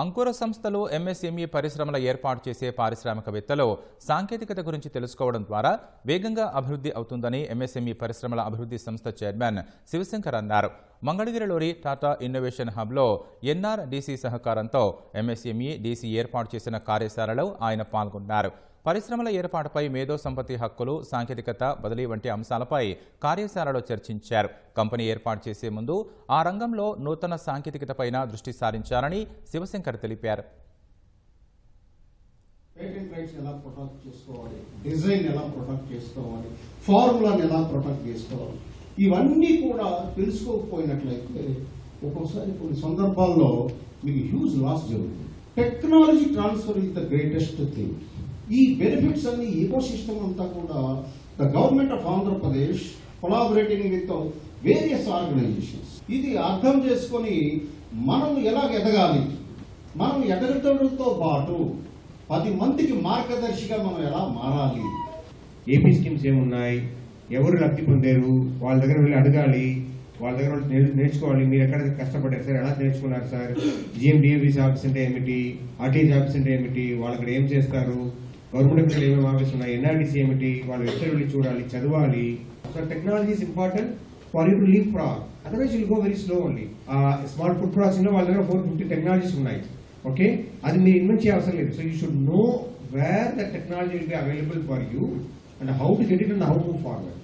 అంకుర సంస్థలు ఎంఎస్ఎంఈ పరిశ్రమల ఏర్పాటు చేసే పారిశ్రామికవేత్తలు సాంకేతికత గురించి తెలుసుకోవడం ద్వారా వేగంగా అభివృద్ధి అవుతుందని ఎంఎస్ఎంఈ పరిశ్రమల అభివృద్ధి సంస్థ చైర్మన్ శివశంకర్ అన్నారు. మంగళగిరిలోని టాటా ఇన్నోవేషన్ హబ్లో ఎన్ఆర్డీసీ సహకారంతో ఎంఎస్ఎంఈ డీసీ ఏర్పాటు చేసిన కార్యశాలలో ఆయన పాల్గొన్నారు. పరిశ్రమల ఏర్పాటుపై మేధో సంపత్తి హక్కులు సాంకేతికత బదిలీ వంటి అంశాలపై కార్యశాలలో చర్చించారు. కంపెనీ ఏర్పాటు చేసే ముందు ఆ రంగంలో నూతన సాంకేతికతపైన దృష్టి సారించారని శివశంకర్ తెలిపారు. పేటెంట్ రైట్స్ ఎలా ప్రొటెక్ట్ చేసుకోవాలి? డిజైన్ ఎలా ప్రొటెక్ట్ చేసుకోవాలి? ఫార్ములాని ఎలా ప్రొటెక్ట్ చేసుకోవాలి? ఇవన్నీ కూడా తెలుసుకోకపోయినట్లయితే ఒక్కోసారి కొన్ని సందర్భాల్లో మీకు హ్యూజ్ లాస్ జరుగుతుంది. Technology transfer is the greatest thing ఈ బెనిఫిట్స్ అన్ని ఈకో సిస్టమ్ అంతా కూడా the government of Andhra Pradesh collaborating with various organisations ఇది అర్థం చేసుకొని మనం ఎలా ఎదగాలి? మనం ఎదగటంతో పాటు పది మందికి మార్గదర్శిగా మనం ఎలా మారాలి? ఏపీ స్కీమ్స్ ఏమున్నాయి? ఎవరు లబ్ధి పొందారు? వాళ్ళ దగ్గర వెళ్ళి అడగాలి. వాళ్ళ దగ్గర వాళ్ళు నేర్చుకోవాలి. మీరు ఎక్కడ కష్టపడ్డారు సార్? ఎలా నేర్చుకున్నారు సార్? జిఎండిఏబీస్ ఆఫీస్ అంటే ఏమిటి? ఆర్టీ ఆఫీస్ అంటే ఏమిటి? వాళ్ళు అక్కడ ఏం చేస్తారు? గవర్నమెంట్ ఎంప్లాయీలు ఏమేమి ఆఫీస్ ఉన్నాయి? ఎన్ఆర్డీసీ ఏమిటి? వాళ్ళు వెబ్సైట్ వెళ్ళి చూడాలి? చదవాలి. So technology is important for you to leapfrog otherwise will go very slow only smart food processing వాళ్ళ దగ్గర ఫోర్ ఫిఫ్టీ టెక్నాలజీస్ ఉన్నాయి. ఓకే అది మీరు ఇన్వెంట్ చేయ అవసరం లేదు. So you should know where the technology will be available for you and how to get it and how move forward